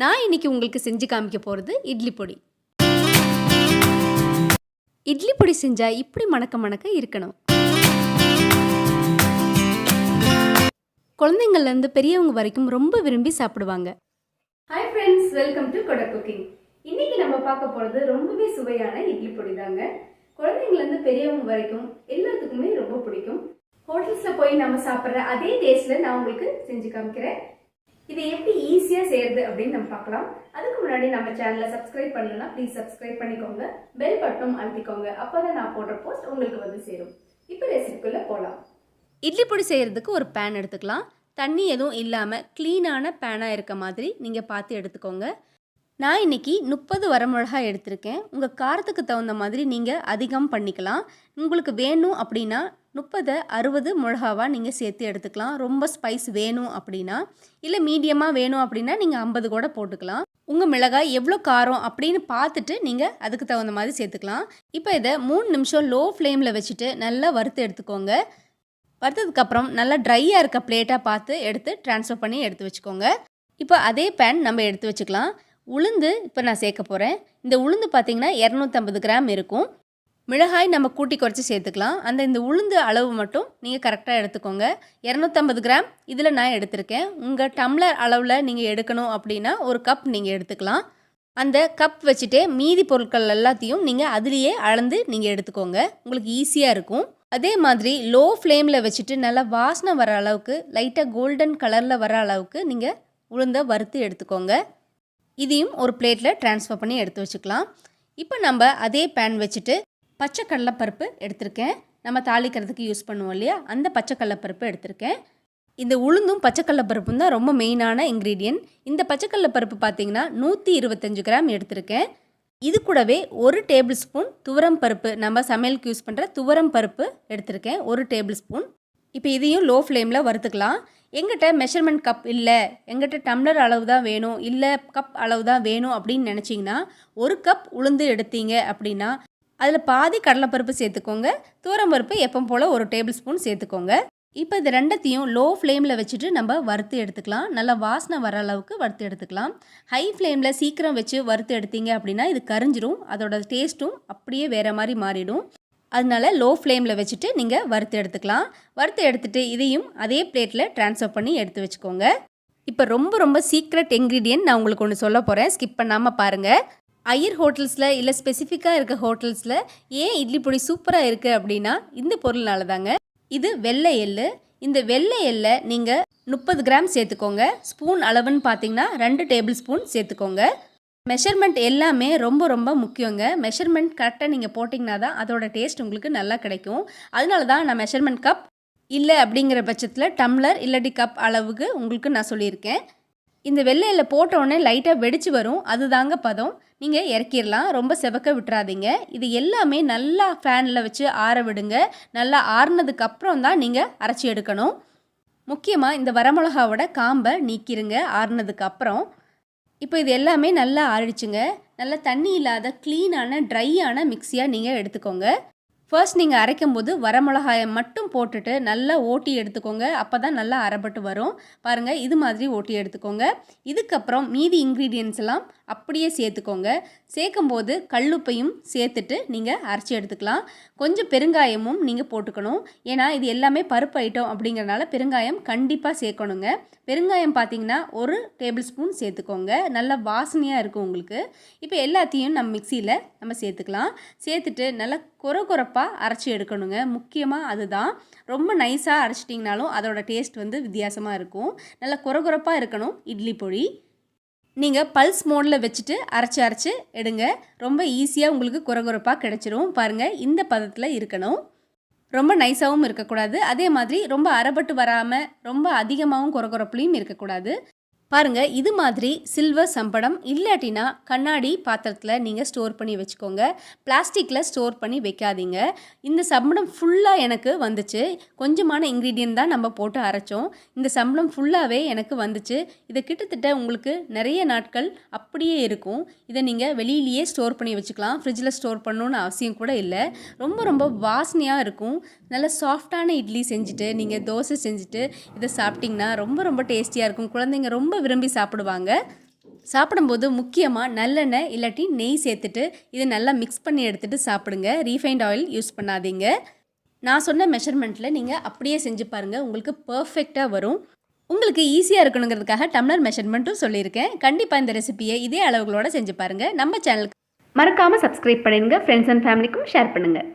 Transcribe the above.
நான் இன்னைக்கு உங்களுக்கு செஞ்சு காமிக்க போகிறது இட்லி பொடி. இட்லி பொடி செஞ்சால் இப்படி மணக்க மணக்க இருக்கணும். குழந்தைங்கள்லேருந்து பெரியவங்க வரைக்கும் ரொம்ப விரும்பி சாப்பிடுவாங்க. ஹாய் ஃப்ரெண்ட்ஸ் வெல்கம் டு கொட குக்கிங் இன்னைக்கு நம்ம பார்க்க போகிறது ரொம்பவே சுவையான இட்லி பொடி தாங்க. குழந்தைங்கள்லேருந்து பெரியவங்க வரைக்கும் எல்லாத்துக்குமே ரொம்ப பிடிக்கும். ஹோட்டல்ஸில் போய் நம்ம சாப்பிட்ற அதே டேஸ்ட்டில் நான் உங்களுக்கு செஞ்சு காமிக்கிறேன். இது எப்படி ஈஸியாக செய்யறது அப்படின்னு நம்ம பார்க்கலாம். அதுக்கு முன்னாடி நம்ம சேனலை சப்ஸ்கிரைப் பண்ணலாம் ப்ளீஸ் சப்ஸ்கிரைப் பண்ணிக்கோங்க. பெல் பட்டனும் அழுத்திக்கோங்க. அப்போ தான் நான் போடுற போஸ்ட் உங்களுக்கு வந்து சேரும். இப்போ ரெசிபிக்குள்ளே போகலாம் இட்லி பொடி செய்கிறதுக்கு ஒரு பேன் எடுத்துக்கலாம். தண்ணி எதுவும் இல்லாமல் க்ளீனான பேனாக இருக்க மாதிரி நீங்கள் பார்த்து எடுத்துக்கோங்க. நான் இன்னைக்கு முப்பது வரமிளகா எடுத்திருக்கேன். உங்கள் காரத்துக்கு தகுந்த மாதிரி நீங்கள் அதிகம் பண்ணிக்கலாம். உங்களுக்கு வேணும் அப்படின்னா முப்பதை அறுபது மிளகாவாக நீங்கள் சேர்த்து எடுத்துக்கலாம். ரொம்ப ஸ்பைஸ் வேணும் அப்படின்னா. இல்லை மீடியமாக வேணும் அப்படின்னா நீங்கள் ஐம்பது கூட போட்டுக்கலாம். உங்கள் மிளகாய் எவ்வளோ காரம் அப்படின்னு பார்த்துட்டு நீங்கள் அதுக்கு தகுந்த மாதிரி சேர்த்துக்கலாம். இப்போ இதை மூணு நிமிஷம் லோ ஃப்ளேமில் வச்சுட்டு நல்லா வறுத்து எடுத்துக்கோங்க. வறுத்ததுக்கப்புறம் நல்லா ட்ரையாக இருக்க பிளேட்டாக பார்த்து எடுத்து ட்ரான்ஸ்ஃபர் பண்ணி எடுத்து வச்சுக்கோங்க. இப்போ அதே பேன் நம்ம எடுத்து வச்சுக்கலாம். உளுந்து இப்போ நான் சேர்க்க போகிறேன் இந்த உளுந்து பார்த்திங்கன்னா இரநூத்தம்பது கிராம் இருக்கும். மிளகாய் நம்ம கூட்டி குறைச்சி சேர்த்துக்கலாம். அந்த இந்த உளுந்து அளவு மட்டும் நீங்கள் கரெக்டாக எடுத்துக்கோங்க. இரநூத்தம்பது கிராம் இதில் நான் எடுத்திருக்கேன். உங்கள் டம்ளர் அளவில் நீங்கள் எடுக்கணும் அப்படின்னா ஒரு கப் நீங்கள் எடுத்துக்கலாம். அந்த கப் வச்சுட்டே மீதி பொருட்கள் எல்லாத்தையும் நீங்கள் அதுலேயே அளந்து நீங்கள் எடுத்துக்கோங்க. உங்களுக்கு ஈஸியாக இருக்கும். அதே மாதிரி லோ ஃப்ளேமில் வச்சுட்டு நல்லா வாசனை வர அளவுக்கு லைட்டாக கோல்டன் கலரில் வர அளவுக்கு நீங்கள் உளுந்த வறுத்து எடுத்துக்கோங்க. இதையும் ஒரு பிளேட்டில் ட்ரான்ஸ்ஃபர் பண்ணி எடுத்து வச்சுக்கலாம். இப்போ நம்ம அதே பேன் வச்சுட்டு பச்சை கடலைப்பருப்பு எடுத்திருக்கேன். நம்ம தாளிக்கிறதுக்கு யூஸ் பண்ணுவோம் இல்லையா? அந்த பச்சை கடலைப்பருப்பு எடுத்திருக்கேன். இந்த உளுந்தும் பச்சைக்கடலைப்பருப்பும் தான் ரொம்ப மெயினான இன்க்ரீடியன்ட் இந்த பச்சைக்கடலைப்பருப்பு பார்த்தீங்கன்னா நூற்றி இருபத்தஞ்சு கிராம் எடுத்திருக்கேன். இது கூடவே ஒரு டேபிள் ஸ்பூன் துவரம் பருப்பு நம்ம சமையலுக்கு யூஸ் பண்ணுற துவரம் பருப்பு எடுத்திருக்கேன். ஒரு டேபிள் ஸ்பூன் இப்போ இதையும் லோ ஃப்ளேமில் வறுத்துக்கலாம். எங்கிட்ட மெஷர்மெண்ட் கப் இல்லை எங்கிட்ட டம்ளர் அளவு தான் வேணும் இல்லை கப் அளவு தான் வேணும் அப்படின்னு நினச்சிங்கன்னா ஒரு கப் உளுந்து எடுத்தீங்க அப்படின்னா அதில் பாதி கடலைப்பருப்பு சேர்த்துக்கோங்க பருப்பு எப்போ போல் ஒரு டேபிள் ஸ்பூன் சேர்த்துக்கோங்க. இப்போ இது ரெண்டத்தையும் லோ ஃப்ளேமில் வச்சுட்டு நம்ம வறுத்து எடுத்துக்கலாம். நல்லா வாசனை வர அளவுக்கு வறுத்து எடுத்துக்கலாம். ஹை ஃப்ளேமில் சீக்கிரம் வச்சு வறுத்து எடுத்தீங்க அப்படின்னா இது கரிஞ்சிரும் அதோட டேஸ்ட்டும் அப்படியே வேறு மாதிரி மாறிடும். அதனால லோ ஃப்ளேமில் வச்சுட்டு நீங்கள் வறுத்து எடுத்துக்கலாம். வறுத்து எடுத்துகிட்டு இதையும் அதே பிளேட்டில் ட்ரான்ஸ்ஃபர் பண்ணி எடுத்து வச்சுக்கோங்க. இப்போ ரொம்ப ரொம்ப சீக்ரெட் இன்க்ரீடியன்ட் நான் உங்களுக்கு ஒன்று சொல்ல போகிறேன் ஸ்கிப் பண்ணாமல் பாருங்கள் ஐயர் ஹோட்டல்ஸில் இல்லை ஸ்பெசிஃபிக்காக இருக்க ஹோட்டல்ஸில் ஏன் இட்லி பொடி சூப்பராக இருக்குது அப்படின்னா இந்த பொருள்னால தாங்க. இது வெள்ளை எள்ளு. இந்த வெள்ளை எள்ளை நீங்கள் முப்பது கிராம் சேர்த்துக்கோங்க. ஸ்பூன் அளவுன்னு பார்த்தீங்கன்னா ரெண்டு டேபிள் ஸ்பூன் சேர்த்துக்கோங்க. மெஷர்மெண்ட் எல்லாமே ரொம்ப ரொம்ப முக்கியங்க. மெஷர்மெண்ட் கரெக்டாக நீங்கள் போட்டிங்கன்னா தான் அதோட டேஸ்ட் உங்களுக்கு நல்லா கிடைக்கும். அதனால தான் நான் மெஷர்மெண்ட் கப் இல்லை அப்படிங்கிற பட்சத்தில் டம்ளர் இல்லாட்டி கப் அளவுக்கு உங்களுக்கு நான் சொல்லியிருக்கேன். இந்த வெள்ளையில் போட்டோடனே லைட்டாக வெடிச்சு வரும். அதுதாங்க பதம். நீங்கள் இறக்கிடலாம். ரொம்ப செவக்க விட்டுறாதீங்க. இது எல்லாமே நல்லா ஃபேனில் வச்சு ஆற விடுங்க. நல்லா ஆறுனதுக்கு அப்புறம் தான் நீங்கள் அரைச்சி எடுக்கணும். முக்கியமாக இந்த வரமிளகாவோட காம்பை நீக்கிருங்க. ஆறுனதுக்கு அப்புறம். இப்போ இது எல்லாமே நல்லா ஆறிடுச்சுங்க. நல்லா தண்ணி இல்லாத க்ளீனான ட்ரையான மிக்சியாக நீங்கள் எடுத்துக்கோங்க. ஃபர்ஸ்ட் நீங்கள் அரைக்கும் போது வரமிளகாயை மட்டும் போட்டுட்டு நல்லா ஓட்டி எடுத்துக்கோங்க. அப்போ தான் நல்லா அரைப்பட்டு வரும். பாருங்கள் இது மாதிரி ஓட்டி எடுத்துக்கோங்க. இதுக்கப்புறம் மீதி இன்க்ரீடியன்ஸ் எல்லாம் அப்படியே சேர்த்துக்கோங்க. சேர்க்கும் போது கல்லுப்பையும் சேர்த்துட்டு நீங்கள் அரைச்சி எடுத்துக்கலாம். கொஞ்சம் பெருங்காயமும் நீங்கள் போட்டுக்கணும். ஏன்னா இது எல்லாமே பருப்பு ஐட்டம் அப்படிங்கிறனால பெருங்காயம் கண்டிப்பாக சேர்க்கணுங்க. பெருங்காயம் பார்த்தீங்கன்னா ஒரு டேபிள் ஸ்பூன் சேர்த்துக்கோங்க. நல்ல வாசனையாக இருக்கும் உங்களுக்கு. இப்போ எல்லாத்தையும் நம்ம மிக்சியில் நம்ம சேர்த்துக்கலாம். சேர்த்துட்டு நல்லா குறை குறைப்பாக அரைச்சி எடுக்கணுங்க. முக்கியமாக அதுதான். ரொம்ப நைஸாக அரைச்சிட்டிங்கனாலும் அதோட டேஸ்ட் வந்து வித்தியாசமாக இருக்கும். நல்லா குறகுறப்பாக இருக்கணும் இட்லி பொடி. நீங்கள் பல்ஸ் மோடில் வச்சுட்டு அரைச்சி அரைச்சி எடுங்க. ரொம்ப ஈஸியாக உங்களுக்கு குறகுறப்பாக கிடச்சிரும். பாருங்கள் இந்த பதத்தில் இருக்கணும். ரொம்ப நைஸாகவும் இருக்கக்கூடாது. அதே மாதிரி ரொம்ப அறப்பட்டு வராமல் ரொம்ப அதிகமாகவும் குறகுறப்புலையும் இருக்கக்கூடாது. பாருங்கள் இது மாதிரி சில்வர் சம்படம் இல்லாட்டினா கண்ணாடி பாத்திரத்தில் நீங்கள் ஸ்டோர் பண்ணி வச்சுக்கோங்க. பிளாஸ்டிக்கில் ஸ்டோர் பண்ணி வைக்காதீங்க. இந்த சம்பளம் ஃபுல்லாக எனக்கு வந்துச்சு. கொஞ்சமான இன்க்ரீடியன்ட் தான் நம்ம போட்டு அரைச்சோம். இந்த சம்பளம் ஃபுல்லாகவே எனக்கு வந்துச்சு. இதை கிட்டத்தட்ட உங்களுக்கு நிறைய நாட்கள் அப்படியே இருக்கும். இதை நீங்கள் வெளியிலேயே ஸ்டோர் பண்ணி வச்சுக்கலாம். ஃப்ரிட்ஜில் ஸ்டோர் பண்ணணுன்னு அவசியம் கூட இல்லை. ரொம்ப ரொம்ப வாசனையாக இருக்கும். நல்ல சாஃப்டான இட்லி செஞ்சுட்டு நீங்கள் தோசை செஞ்சுட்டு இதை சாப்பிட்டிங்கன்னா ரொம்ப ரொம்ப டேஸ்டியாக இருக்கும். குழந்தைங்க ரொம்ப ரொம்ப விரும்பி சாப்பிடுவாங்க. சாப்பிடும்போது முக்கியமாக நல்லெண்ணெய் இல்லாட்டி நெய் சேர்த்துட்டு இதை நல்லா மிக்ஸ் பண்ணி எடுத்துகிட்டு சாப்பிடுங்க. ரீஃபைண்ட் ஆயில் யூஸ் பண்ணாதீங்க. நான் சொன்ன மெஷர்மெண்ட்டில் நீங்கள் அப்படியே செஞ்சு பாருங்கள் உங்களுக்கு பர்ஃபெக்டாக வரும். உங்களுக்கு ஈஸியாக இருக்கணுங்கிறதுக்காக டம்ளர் மெஷர்மெண்ட்டும் சொல்லியிருக்கேன். கண்டிப்பாக இந்த ரெசிபியை இதே அளவுகளோட செஞ்சு பாருங்கள் நம்ம சேனலுக்கு மறக்காமல் சப்ஸ்கிரைப் பண்ணிடுங்க. ஃப்ரெண்ட்ஸ் அண்ட் ஃபேமிலிக்கும் ஷேர் பண்ணுங்கள்